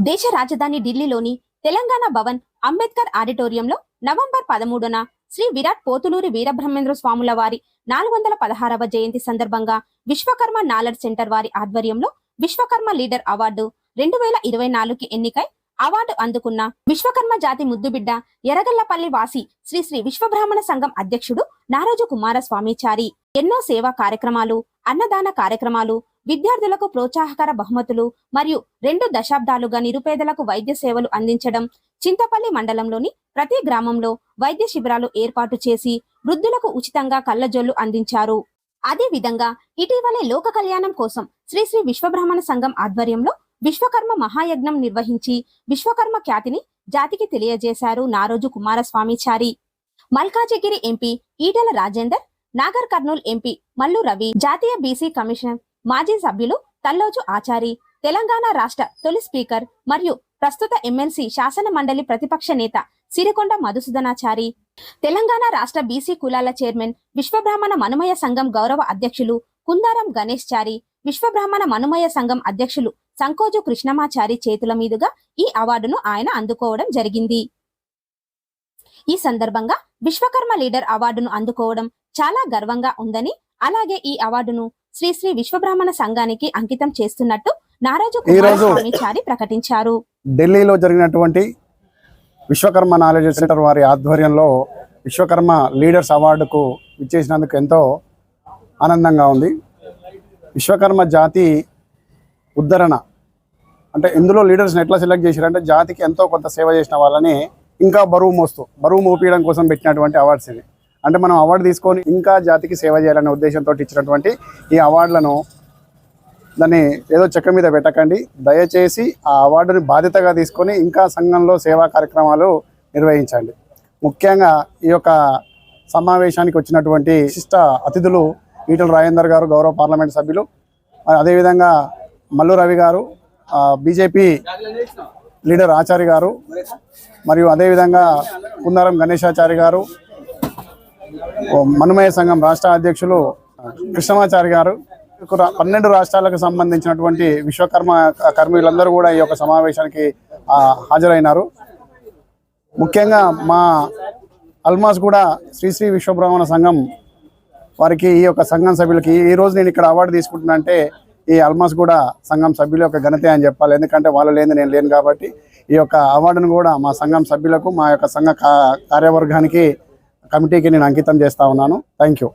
దేశ రాజధాని ఢిల్లీలోని తెలంగాణ భవన్ అంబేద్కర్ ఆడిటోరియంలో నవంబర్ పదమూడున శ్రీ విరాట్ పోతులూరి వీరబ్రహ్మేంద్ర స్వాముల వారి నాలుగు వందల పదహారవ జయంతి సందర్భంగా విశ్వకర్మ నాలెడ్జ్ సెంటర్ వారి ఆధ్వర్యంలో విశ్వకర్మ లీడర్ అవార్డు రెండు వేల ఇరవై నాలుగుకి ఎన్నికై అవార్డు అందుకున్న విశ్వకర్మ జాతి ముద్దుబిడ్డ ఎరగల్లపల్లి వాసి శ్రీ శ్రీ విశ్వబ్రాహ్మణ సంఘం అధ్యక్షుడు నారాజు కుమారస్వామిచారి. ఎన్నో సేవా కార్యక్రమాలు అన్నదాన కార్యక్రమాలు విద్యార్థులకు ప్రోత్సాహకర బహుమతులు మరియు రెండు దశాబ్దాలుగా నిరుపేదలకు వైద్య సేవలు అందించడం చింతపల్లి మండలంలోని ప్రతి గ్రామంలో వైద్య శిబిరాలు ఏర్పాటు చేసి వృద్ధులకు ఉచితంగా కళ్ళజొల్లు అందించారు. అదే విధంగా ఇటీవలే లోక కళ్యాణం కోసం శ్రీ శ్రీ విశ్వబ్రాహ్మణ సంఘం ఆధ్వర్యంలో విశ్వకర్మ మహాయజ్ఞం నిర్వహించి విశ్వకర్మ ఖ్యాతిని జాతికి తెలియజేశారు నారోజు కుమారస్వామిచారి. మల్కాజిగిరి ఎంపీ ఈటెల రాజేందర్ నాగర్ కర్నూల్ ఎంపీ మల్లు రవి జాతీయ బీసీ కమిషనర్ మాజీ సభ్యులు తల్లోజు ఆచారి తెలంగాణ రాష్ట్ర తొలి స్పీకర్ మరియు ప్రస్తుత ఎమ్మెల్సీ శాసన మండలి ప్రతిపక్ష నేత సిరికొండ మధుసూదనాచారి తెలంగాణ రాష్ట్ర బీసీ కులాల చైర్మన్ విశ్వబ్రాహ్మణ మనుమయ సంఘం గౌరవ అధ్యక్షులు కుందారం గణేష్ చారి విశ్వబ్రాహ్మణ మనుమయ సంఘం అధ్యక్షులు సంకోజు కృష్ణమాచారి చేతుల మీదుగా ఈ అవార్డును ఆయన అందుకోవడం జరిగింది. ఈ సందర్భంగా విశ్వకర్మ లీడర్ అవార్డును అందుకోవడం చాలా గర్వంగా ఉందని అలాగే ఈ అవార్డును శ్రీ శ్రీ విశ్వబ్రాహ్మణ సంఘానికి అంకితం చేస్తున్నట్టు నారాజు కుమారస్వామిచారి ప్రకటించారు. ఢిల్లీలో జరిగినటువంటి విశ్వకర్మ నాలెడ్జ్ సెంటర్ వారి ఆధ్వర్యంలో విశ్వకర్మ లీడర్స్ అవార్డుకు ఇచ్చేసినందుకు ఎంతో ఆనందంగా ఉంది. విశ్వకర్మ జాతి ఉద్ధరణ అంటే ఇందులో లీడర్స్ని ఎట్లా సెలెక్ట్ చేశారంటే జాతికి ఎంతో కొంత సేవ చేసిన వాళ్ళని ఇంకా బరువు మోస్తూ బరువు మోపించడం కోసం పెట్టినటువంటి అవార్డ్స్ ఇవి. అంటే మనం అవార్డు తీసుకొని ఇంకా జాతికి సేవ చేయాలనే ఉద్దేశంతో ఇచ్చినటువంటి ఈ అవార్డులను దాన్ని ఏదో చెక్క మీద పెట్టకండి. దయచేసి ఆ అవార్డుని బాధ్యతగా తీసుకొని ఇంకా సంఘంలో సేవా కార్యక్రమాలు నిర్వహించండి. ముఖ్యంగా ఈ యొక్క సమావేశానికి వచ్చినటువంటి విశిష్ట అతిథులు ఈటల రాజేందర్ గారు గౌరవ పార్లమెంట్ సభ్యులు అదేవిధంగా మల్లు రవి గారు బీజేపీ లీడర్ ఆచారి గారు మరియు అదేవిధంగా కుందారం గణేశాచారి గారు మనుమయ సంఘం రాష్ట్ర అధ్యక్షులు కృష్ణమాచారి గారు. పన్నెండు రాష్ట్రాలకు సంబంధించినటువంటి విశ్వకర్మ కర్మీలందరూ కూడా ఈ యొక్క సమావేశానికి హాజరైనారు. ముఖ్యంగా మా అల్మాస్ కూడా శ్రీ శ్రీ విశ్వబ్రాహ్మణ సంఘం వారికి ఈ యొక్క సంఘం సభ్యులకి ఈ రోజు నేను ఇక్కడ అవార్డు తీసుకుంటున్నా అంటే ఈ అల్మాస్ కూడా సంఘం సభ్యుల యొక్క ఘనత అని చెప్పాలి. ఎందుకంటే వాళ్ళు లేని నేను లేను కాబట్టి ఈ యొక్క అవార్డును కూడా మా సంఘం సభ్యులకు మా యొక్క సంఘ కా- కార్యవర్గానికి కమిటీకి నేను అంకితం చేస్తా ఉన్నాను. Thank you